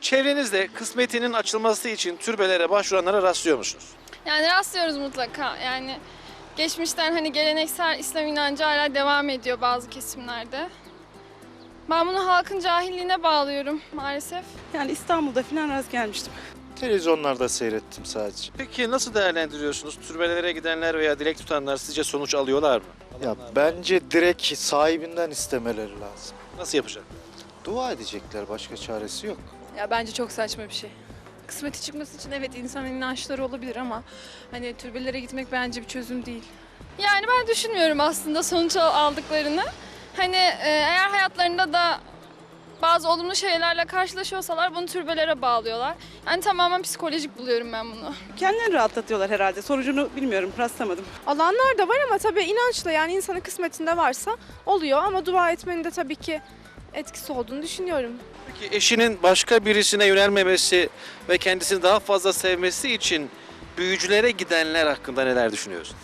Çevrenizde kısmetinin açılması için türbelere başvuranlara rastlıyor musunuz? Yani rastlıyoruz mutlaka. Yani geçmişten hani geleneksel İslam inancı hala devam ediyor bazı kesimlerde. Ben bunu halkın cahilliğine bağlıyorum maalesef. Yani İstanbul'da falan rast gelmiştim. Televizyonlarda seyrettim sadece. Peki nasıl değerlendiriyorsunuz? Türbelere gidenler veya dilek tutanlar sizce sonuç alıyorlar mı? Ya bence direkt sahibinden istemeleri lazım. Nasıl yapacak? Dua edecekler başka çaresi yok. Ya bence çok saçma bir şey. Kısmeti çıkması için evet insanın inançları olabilir ama hani türbelere gitmek bence bir çözüm değil. Yani ben düşünmüyorum aslında sonuç al- aldıklarını. Hani e, eğer hayatlarında da bazı olumlu şeylerle karşılaşıyorsalar bunu türbelere bağlıyorlar. Yani tamamen psikolojik buluyorum ben bunu. Kendilerini rahatlatıyorlar herhalde. Sonucunu bilmiyorum, rastlamadım. Alanlar da var ama tabii inançla yani insanın kısmetinde varsa oluyor ama dua etmenin de tabii ki etkisi olduğunu düşünüyorum. Peki eşinin başka birisine yönelmemesi ve kendisini daha fazla sevmesi için büyücülere gidenler hakkında neler düşünüyorsun?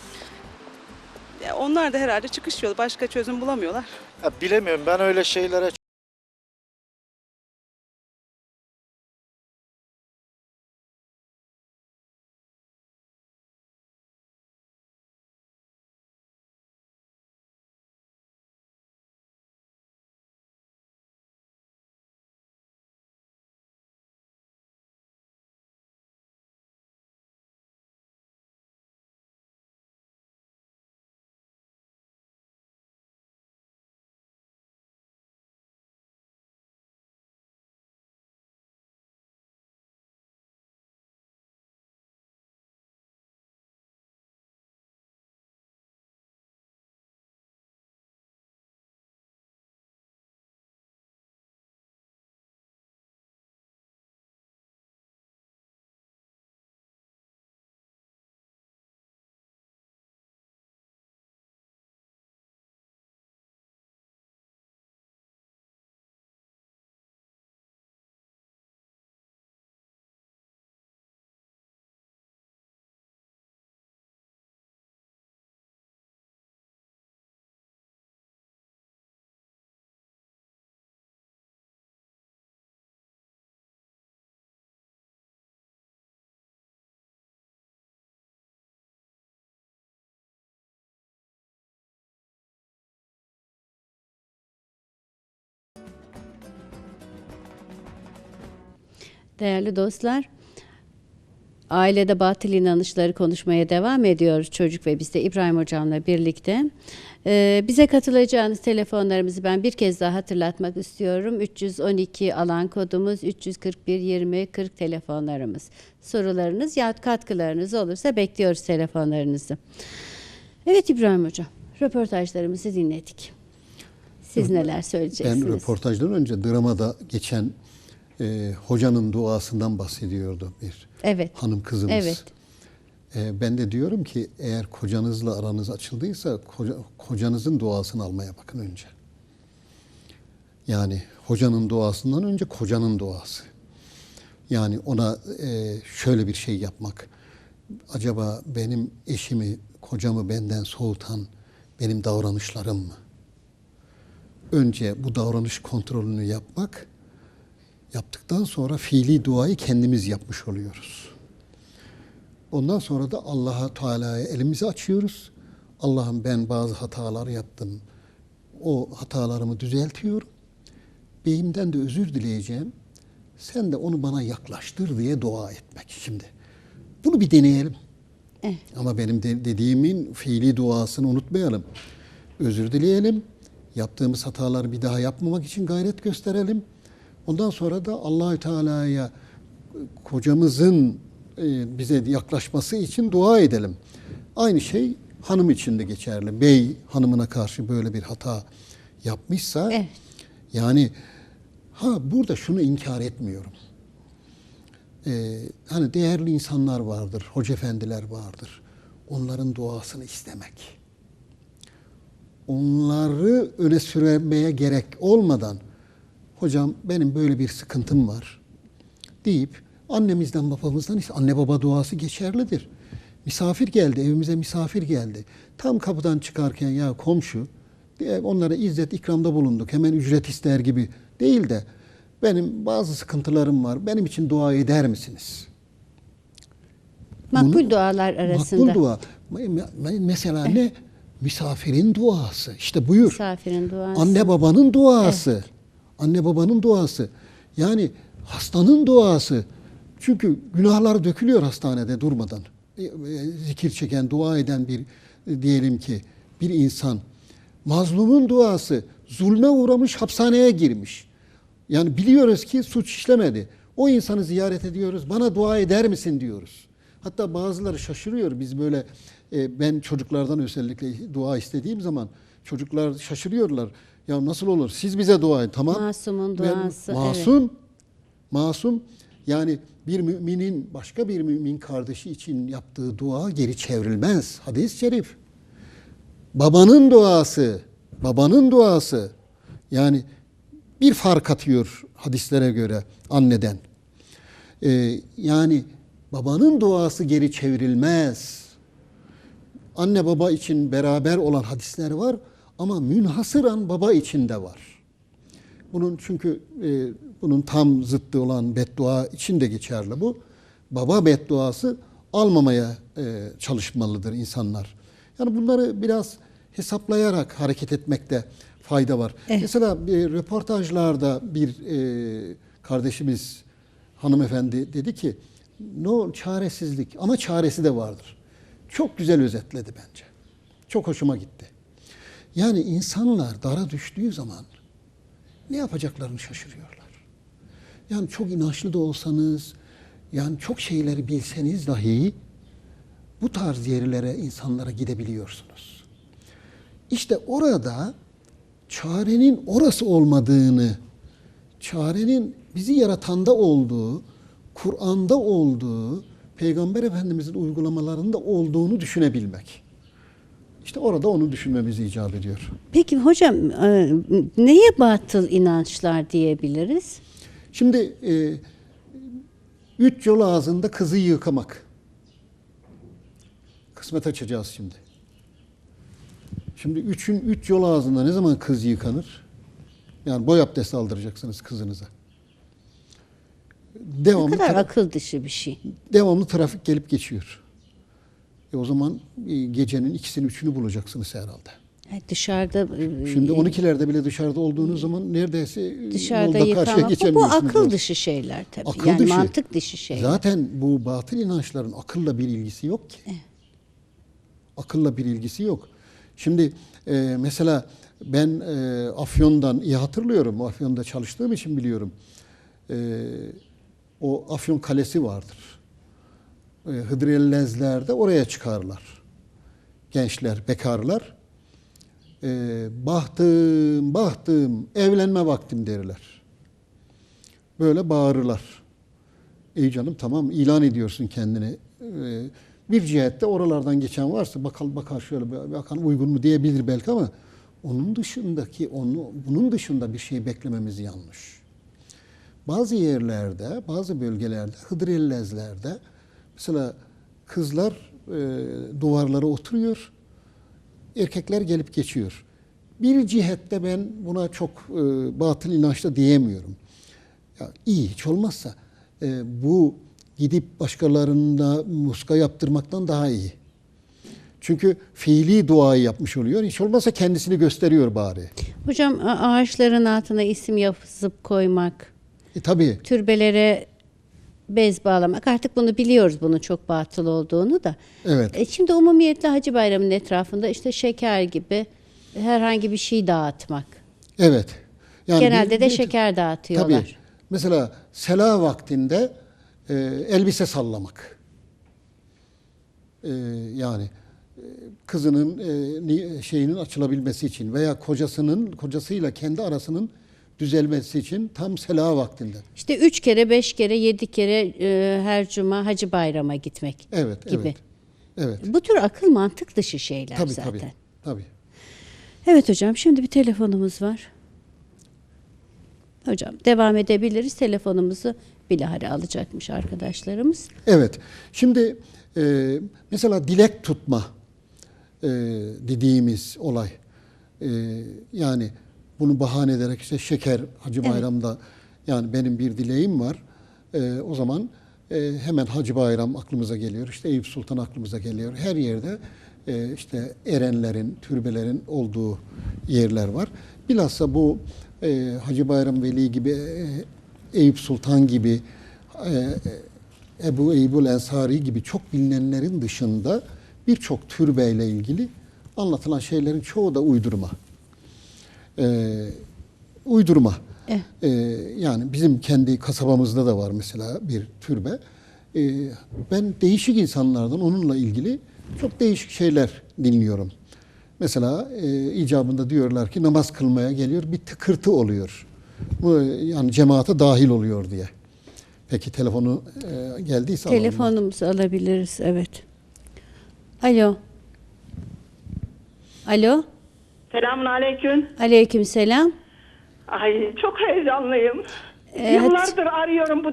Ya onlar da herhalde çıkış yolu, başka çözüm bulamıyorlar. Ya bilemiyorum ben öyle şeylere Değerli dostlar, ailede batıl inanışları konuşmaya devam ediyoruz çocuk ve biz de İbrahim Hocam'la birlikte. Ee, bize katılacağınız telefonlarımızı ben bir kez daha hatırlatmak istiyorum. 312 alan kodumuz, 341 20 40 telefonlarımız. Sorularınız ya katkılarınız olursa bekliyoruz telefonlarınızı. Evet İbrahim Hocam, röportajlarımızı dinledik. Siz neler söyleyeceksiniz? Ben röportajdan önce dramada geçen e, hocanın duasından bahsediyordu bir Evet. hanım kızımız. Evet. E, ben de diyorum ki eğer kocanızla aranız açıldıysa koca- kocanızın duasını almaya bakın önce. Yani hocanın duasından önce kocanın duası. Yani ona e, şöyle bir şey yapmak. Acaba benim eşimi, kocamı benden soğutan benim davranışlarım mı? Önce bu davranış kontrolünü yapmak, yaptıktan sonra fiili duayı kendimiz yapmış oluyoruz. Ondan sonra da Allah'a Teala'ya elimizi açıyoruz. Allah'ım ben bazı hatalar yaptım. O hatalarımı düzeltiyorum. Beyimden de özür dileyeceğim. Sen de onu bana yaklaştır diye dua etmek şimdi. Bunu bir deneyelim. Evet. Ama benim de dediğimin fiili duasını unutmayalım. Özür dileyelim. Yaptığımız hataları bir daha yapmamak için gayret gösterelim. Ondan sonra da Allahü Teala'ya kocamızın e, bize yaklaşması için dua edelim. Aynı şey hanım için de geçerli. Bey hanımına karşı böyle bir hata yapmışsa Evet. yani ha burada şunu inkar etmiyorum. Ee, hani değerli insanlar vardır, hoca efendiler vardır. Onların duasını istemek. Onları öne sürmeye gerek olmadan hocam benim böyle bir sıkıntım var deyip annemizden babamızdan ise anne baba duası geçerlidir. Misafir geldi, evimize misafir geldi. Tam kapıdan çıkarken ya komşu diye onlara izzet ikramda bulunduk. Hemen ücret ister gibi değil de benim bazı sıkıntılarım var. Benim için dua eder misiniz? Makbul Bunu- dualar arasında. Makbul dua. Me- me- Mesela ne? Misafirin duası. İşte buyur. Misafirin duası. Anne babanın duası. Anne babanın duası. Yani hastanın duası. Çünkü günahlar dökülüyor hastanede durmadan. E, e, Zikir çeken, dua eden bir e, diyelim ki bir insan. Mazlumun duası. Zulme uğramış, hapishaneye girmiş. Yani biliyoruz ki suç işlemedi. O insanı ziyaret ediyoruz. Bana dua eder misin diyoruz. Hatta bazıları şaşırıyor. Biz böyle ben çocuklardan özellikle dua istediğim zaman çocuklar şaşırıyorlar. Ya nasıl olur? Siz bize dua edin. Tamam. Masumun Ben- duası, evet. Masum. Masum. Yani bir müminin başka bir mümin kardeşi için yaptığı dua geri çevrilmez. Hadis-i şerif. Babanın duası, babanın duası. Yani bir fark atıyor hadislere göre anneden. Ee, yani babanın duası geri çevrilmez. Anne baba için beraber olan hadisler var ama münhasıran baba için de var. Bunun çünkü e, bunun tam zıttı olan beddua için de geçerli bu. Baba bedduası almamaya e, çalışmalıdır insanlar. Yani bunları biraz hesaplayarak hareket etmekte fayda var. Mesela e, röportajlarda bir e, kardeşimiz hanımefendi dedi ki no çaresizlik ama çaresi de vardır. Çok güzel özetledi bence. Çok hoşuma gitti. Yani insanlar dara düştüğü zaman ne yapacaklarını şaşırıyorlar. Yani çok inançlı da olsanız, yani çok şeyleri bilseniz dahi bu tarz yerlere, insanlara gidebiliyorsunuz. İşte orada çarenin orası olmadığını, çarenin bizi yaratanda olduğu, Kur'an'da olduğu, Peygamber Efendimizin uygulamalarında olduğunu düşünebilmek. İşte orada onu düşünmemizi icap ediyor. Peki hocam e, neye batıl inançlar diyebiliriz? Şimdi e, üç yol ağzında kızı yıkamak. Kısmet açacağız şimdi. Şimdi üçün üç yol ağzında ne zaman kız yıkanır? Yani boy abdesti aldıracaksınız kızınıza. Ne Devamlı, kadar tra- akıl dışı bir şey. devamlı trafik gelip geçiyor. E o zaman e, gecenin ikisini üçünü bulacaksınız herhalde. Yani dışarıda e, Şimdi 12'lerde bile dışarıda olduğunuz zaman neredeyse e, dışarıda yolda karşıya yıkamak bu, bu geçemiyorsunuz. akıl dışı şeyler tabii. Akıl yani dışı. mantık dışı şeyler. Zaten bu batıl inançların akılla bir ilgisi yok ki. Akılla bir ilgisi yok. Şimdi e, mesela ben e, Afyon'dan iyi hatırlıyorum. Afyon'da çalıştığım için biliyorum. E, o Afyon Kalesi vardır. E, Hıdrellezler'de oraya çıkarlar. Gençler, bekarlar. E, bahtım, bahtım, evlenme vaktim derler. Böyle bağırırlar. Ey canım tamam ilan ediyorsun kendini. Ee, bir cihette oralardan geçen varsa bakal bakar şöyle bakan uygun mu diyebilir belki ama onun dışındaki onu bunun dışında bir şey beklememiz yanlış. Bazı yerlerde, bazı bölgelerde, Hıdrellezlerde mesela kızlar e, duvarlara oturuyor, erkekler gelip geçiyor. Bir cihette ben buna çok e, batıl inançta diyemiyorum. Ya iyi hiç olmazsa e, bu gidip başkalarına muska yaptırmaktan daha iyi. Çünkü fiili duayı yapmış oluyor. Hiç olmazsa kendisini gösteriyor bari. Hocam ağaçların altına isim yazıp koymak, E tabii türbelere bez bağlamak artık bunu biliyoruz bunun çok batıl olduğunu da. evet. E şimdi umumiyetle Hacı Bayramı'nın etrafında işte şeker gibi herhangi bir şey dağıtmak. Evet. Yani Genelde bir- de bir- şeker dağıtıyorlar. Tabii. Mesela sela vaktinde e, elbise sallamak. E, yani e, kızının e, ni- şeyinin açılabilmesi için veya kocasının kocasıyla kendi arasının düzelmesi için tam sela vaktinde. İşte üç kere, beş kere, yedi kere e, her cuma Hacı Bayram'a gitmek Evet, gibi. evet. Evet. Bu tür akıl mantık dışı şeyler Tabii zaten. tabii. Tabii. Evet hocam şimdi bir telefonumuz var. Hocam devam edebiliriz. Telefonumuzu bilahare alacakmış arkadaşlarımız. Evet. Şimdi e, mesela dilek tutma e, dediğimiz olay. E, yani bunu bahane ederek işte şeker Hacı Bayram'da Yani benim bir dileğim var. E, o zaman e, hemen Hacı Bayram aklımıza geliyor. İşte Eyüp Sultan aklımıza geliyor. Her yerde e, işte erenlerin, türbelerin olduğu yerler var. Bilhassa bu e, Hacı Bayram Veli gibi, e, Eyüp Sultan gibi, e, e, Ebu Eyyubul Ensari gibi çok bilinenlerin dışında birçok türbeyle ilgili anlatılan şeylerin çoğu da uydurma. E, uydurma. Eh. E, yani bizim kendi kasabamızda da var mesela bir türbe. E, ben değişik insanlardan onunla ilgili çok değişik şeyler dinliyorum. Mesela e, icabında diyorlar ki namaz kılmaya geliyor bir tıkırtı oluyor. Bu yani cemaate dahil oluyor diye. Peki telefonu e, geldiyse alalım. Telefonumuzu alabiliriz, evet. Alo. Alo. Selamun aleyküm. Aleyküm selam. Ay çok heyecanlıyım. Evet. Yıllardır arıyorum. Bu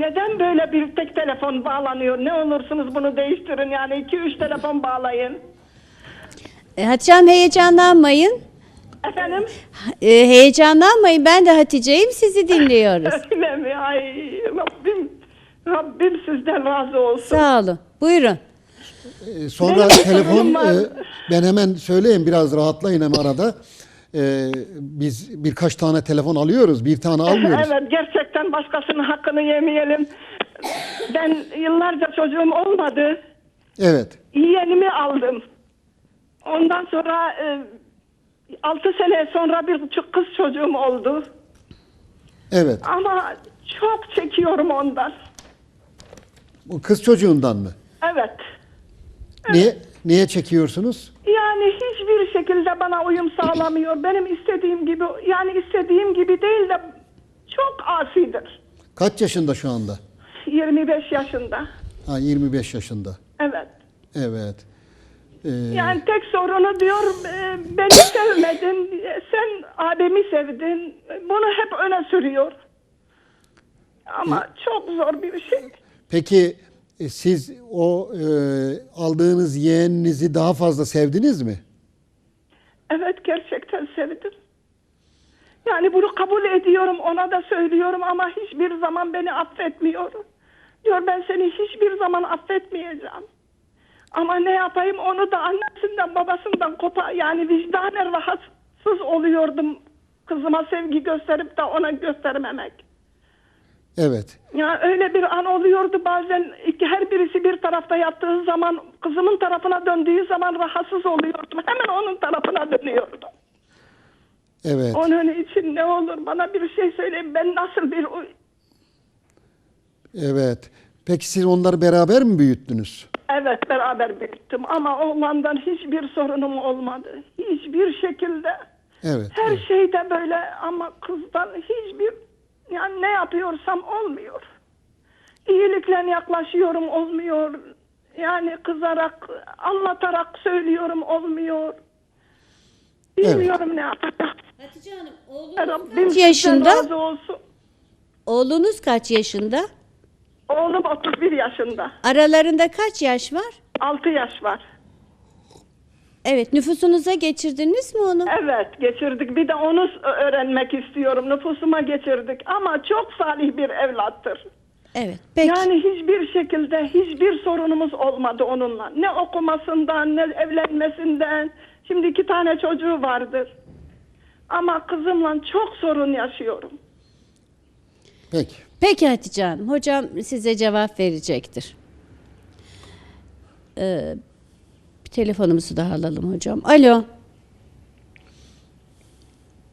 neden böyle bir tek telefon bağlanıyor? Ne olursunuz bunu değiştirin. Yani iki üç telefon bağlayın. E, Hatice Hanım heyecanlanmayın. Efendim? E, heyecanlanmayın. Ben de Hatice'yim. Sizi dinliyoruz. Öyle mi? Ay Rabbim. Rabbim sizden razı olsun. Sağ olun. Buyurun. E, sonra Benim telefon e, ben hemen söyleyeyim biraz rahatlayın hem arada. E, biz birkaç tane telefon alıyoruz. Bir tane almıyoruz. Evet gerçekten başkasının hakkını yemeyelim. Ben yıllarca çocuğum olmadı. Evet. Yeğenimi aldım. Ondan sonra e, 6 sene sonra bir buçuk kız çocuğum oldu. Evet. Ama çok çekiyorum ondan. Bu kız çocuğundan mı? Evet. Niye niye çekiyorsunuz? Yani hiçbir şekilde bana uyum sağlamıyor. Benim istediğim gibi yani istediğim gibi değil de çok asidir. Kaç yaşında şu anda? 25 yaşında. Ha 25 yaşında. Evet. Evet. Ee, Yani tek sorunu diyor e, beni sevmedin, sen abimi sevdin. Bunu hep öne sürüyor. Ama çok zor bir şey. Peki e, siz o e, aldığınız yeğeninizi daha fazla sevdiniz mi? Evet gerçekten sevdim. Yani bunu kabul ediyorum ona da söylüyorum ama hiçbir zaman beni affetmiyor. Diyor ben seni hiçbir zaman affetmeyeceğim. Ama ne yapayım onu da annesinden babasından kopa yani vicdanen rahatsız oluyordum. Kızıma sevgi gösterip de ona göstermemek. Evet. Ya öyle bir an oluyordu bazen iki, her birisi bir tarafta yattığı zaman kızımın tarafına döndüğü zaman rahatsız oluyordum. Hemen onun tarafına dönüyordum. Evet. Onun için ne olur bana bir şey söyleyin. Ben nasıl bir Evet. Peki siz onları beraber mi büyüttünüz? evet beraber büyüttüm ama oğlandan hiçbir sorunum olmadı. Hiçbir şekilde. Evet. Her evet. şeyde böyle ama kızdan hiçbir yani ne yapıyorsam olmuyor. İyilikle yaklaşıyorum olmuyor. Yani kızarak, anlatarak söylüyorum olmuyor. Bilmiyorum ne yapacağım. Hatice Hanım oğlunuz Rabbim kaç yaşında? razı olsun. Oğlunuz kaç yaşında? Oğlum 31 yaşında. Aralarında kaç yaş var? 6 yaş var. Evet, nüfusunuza geçirdiniz mi onu? Evet geçirdik. Bir de onu öğrenmek istiyorum. Nüfusuma geçirdik. Ama çok salih bir evlattır. Evet. Peki. Yani hiçbir şekilde hiçbir sorunumuz olmadı onunla. Ne okumasından ne evlenmesinden. Şimdi iki tane çocuğu vardır. Ama kızımla çok sorun yaşıyorum. Peki. Peki Hatice Hanım, hocam size cevap verecektir. Ee, telefonumuzu daha alalım hocam. Alo.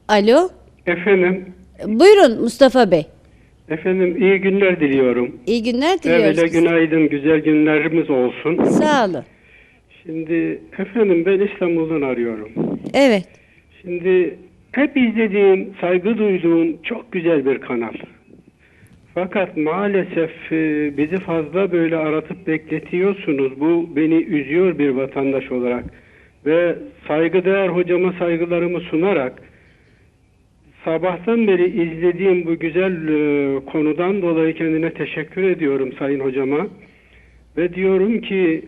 Alo. Efendim, Buyurun Mustafa Bey. efendim iyi günler diliyorum. İyi günler diliyoruz. Evvela günaydın, güzel günlerimiz olsun. Sağ olun. Şimdi efendim ben İstanbul'dan arıyorum. Evet. Şimdi hep izlediğim, saygı duyduğum çok güzel bir kanal. Fakat maalesef e, bizi fazla böyle aratıp bekletiyorsunuz. Bu beni üzüyor bir vatandaş olarak. Ve saygıdeğer hocama saygılarımı sunarak sabahtan beri izlediğim bu güzel e, konudan dolayı kendine teşekkür ediyorum sayın hocama. Ve diyorum ki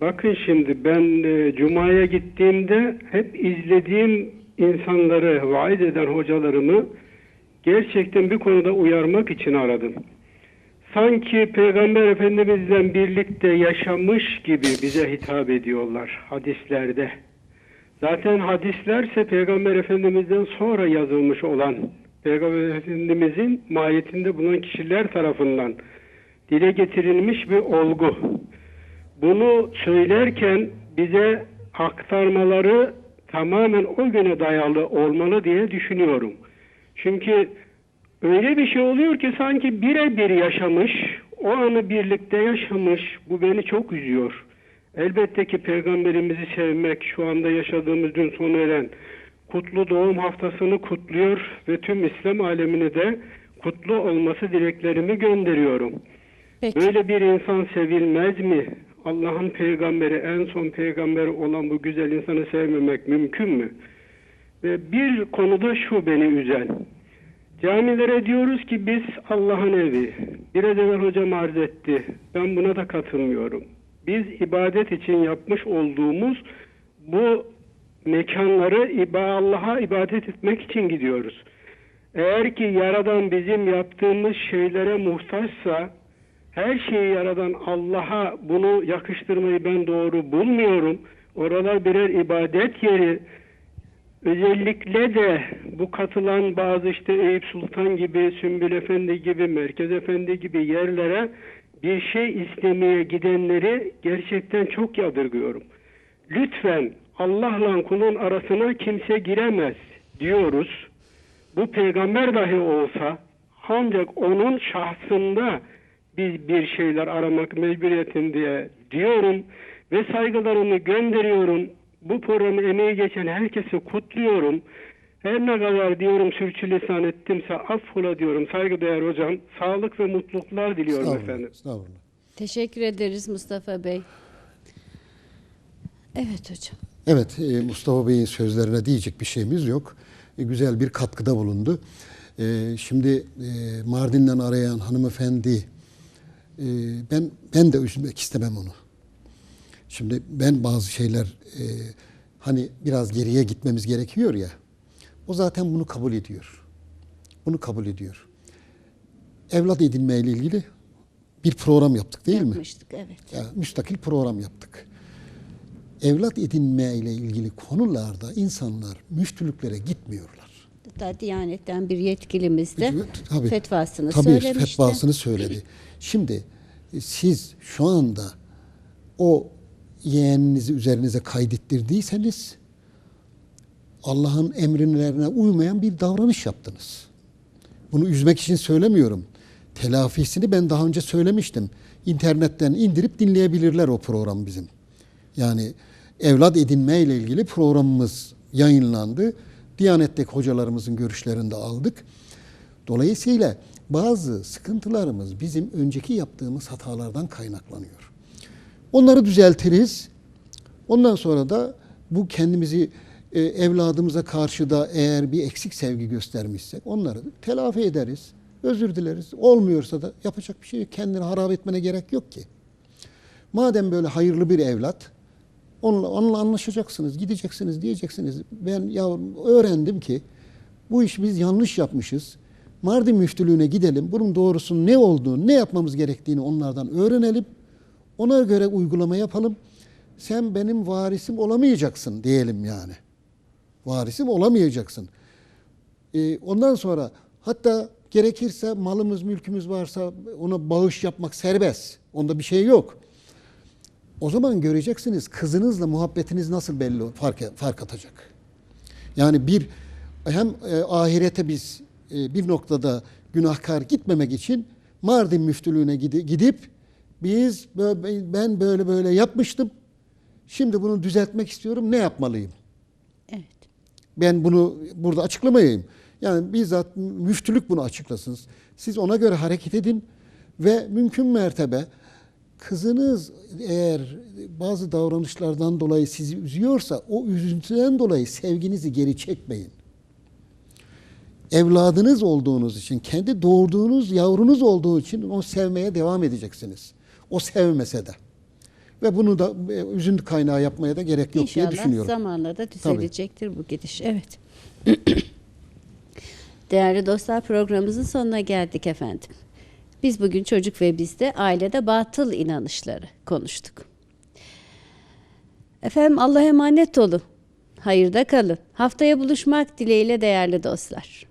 bakın şimdi ben e, Cuma'ya gittiğimde hep izlediğim insanları vaid eden hocalarımı gerçekten bir konuda uyarmak için aradım. Sanki Peygamber Efendimizle birlikte yaşamış gibi bize hitap ediyorlar hadislerde. Zaten hadislerse Peygamber Efendimiz'den sonra yazılmış olan Peygamber Efendimiz'in mahiyetinde bulunan kişiler tarafından dile getirilmiş bir olgu. Bunu söylerken bize aktarmaları tamamen o güne dayalı olmalı diye düşünüyorum. Çünkü öyle bir şey oluyor ki sanki birebir yaşamış, o anı birlikte yaşamış. Bu beni çok üzüyor. Elbette ki peygamberimizi sevmek şu anda yaşadığımız dün sona eren kutlu doğum haftasını kutluyor ve tüm İslam alemini de kutlu olması dileklerimi gönderiyorum. Peki. Böyle bir insan sevilmez mi? Allah'ın peygamberi, en son peygamberi olan bu güzel insanı sevmemek mümkün mü? Bir konuda şu beni üzen. Camilere diyoruz ki biz Allah'ın evi. Biraz evvel hocam arz etti. Ben buna da katılmıyorum. Biz ibadet için yapmış olduğumuz bu mekanları Allah'a ibadet etmek için gidiyoruz. Eğer ki Yaradan bizim yaptığımız şeylere muhtaçsa her şeyi yaradan Allah'a bunu yakıştırmayı ben doğru bulmuyorum. Oralar birer ibadet yeri. Özellikle de bu katılan bazı işte Eyüp Sultan gibi, Sümbül Efendi gibi, Merkez Efendi gibi yerlere bir şey istemeye gidenleri gerçekten çok yadırgıyorum. Lütfen Allah'la kulun arasına kimse giremez diyoruz. Bu peygamber dahi olsa ancak onun şahsında biz bir şeyler aramak mecburiyetinde diyorum ve saygılarımı gönderiyorum. Bu programı emeği geçen herkesi kutluyorum. Her ne kadar diyorum sürçülisan ettimse affola diyorum saygıdeğer hocam. Sağlık ve mutluluklar diliyorum Estağfurullah, efendim. estağfurullah. Teşekkür ederiz Mustafa Bey. Evet hocam. Evet, e, Mustafa Bey'in sözlerine diyecek bir şeyimiz yok. E, Güzel bir katkıda bulundu. E, Şimdi Mardin'den arayan hanımefendi, ben ben de üzülmek istemem onu. Şimdi ben bazı şeyler e, hani biraz geriye gitmemiz gerekiyor ya. O zaten bunu kabul ediyor. Bunu kabul ediyor. Evlat edinme ile ilgili bir program yaptık değil mi? Yapmıştık evet. Ya, müstakil program yaptık. Evlat edinme ile ilgili konularda insanlar müftülüklere gitmiyorlar. Hatta Diyanet'ten bir yetkilimiz de Tabii. fetvasını Tabii söylemişti. fetvasını söyledi. Şimdi e, siz şu anda o yeğeninizi üzerinize kaydettirdiyseniz Allah'ın emirlerine uymayan bir davranış yaptınız. Bunu üzmek için söylemiyorum. Telafisini ben daha önce söylemiştim. İnternetten indirip dinleyebilirler o program bizim. Yani evlat edinme ile ilgili programımız yayınlandı. Diyanetteki hocalarımızın görüşlerini de aldık. Dolayısıyla bazı sıkıntılarımız bizim önceki yaptığımız hatalardan kaynaklanıyor. Onları düzeltiriz. Ondan sonra da bu kendimizi e, evladımıza karşı da eğer bir eksik sevgi göstermişsek onları telafi ederiz. Özür dileriz. Olmuyorsa da yapacak bir şey yok. Kendini harap etmene gerek yok ki. Madem böyle hayırlı bir evlat, onunla, onunla anlaşacaksınız, gideceksiniz, diyeceksiniz. Ben yavrum öğrendim ki bu iş biz yanlış yapmışız. Mardin müftülüğüne gidelim. Bunun doğrusunun ne olduğunu, ne yapmamız gerektiğini onlardan öğrenelim. Ona göre uygulama yapalım. Sen benim varisim olamayacaksın diyelim yani. Varisim olamayacaksın. Ee, ondan sonra hatta gerekirse malımız, mülkümüz varsa ona bağış yapmak serbest. Onda bir şey yok. O zaman göreceksiniz kızınızla muhabbetiniz nasıl belli fark, fark atacak. Yani bir hem e, ahirete biz e, bir noktada günahkar gitmemek için Mardin müftülüğüne gidi- gidip biz ben böyle böyle yapmıştım. Şimdi bunu düzeltmek istiyorum. Ne yapmalıyım? Evet. Ben bunu burada açıklamayayım. Yani bizzat müftülük bunu açıklasın. Siz ona göre hareket edin ve mümkün mertebe kızınız eğer bazı davranışlardan dolayı sizi üzüyorsa o üzüntüden dolayı sevginizi geri çekmeyin. Evladınız olduğunuz için, kendi doğurduğunuz yavrunuz olduğu için onu sevmeye devam edeceksiniz. O sevmese de. Ve bunu da e, üzüntü kaynağı yapmaya da gerek yok diye İnşallah düşünüyorum. zamanla da düzelecektir bu gidiş. Evet. Değerli dostlar programımızın sonuna geldik efendim. Biz bugün çocuk ve bizde ailede batıl inanışları konuştuk. Efendim Allah'a emanet olun. Hayırda kalın. Haftaya buluşmak dileğiyle değerli dostlar.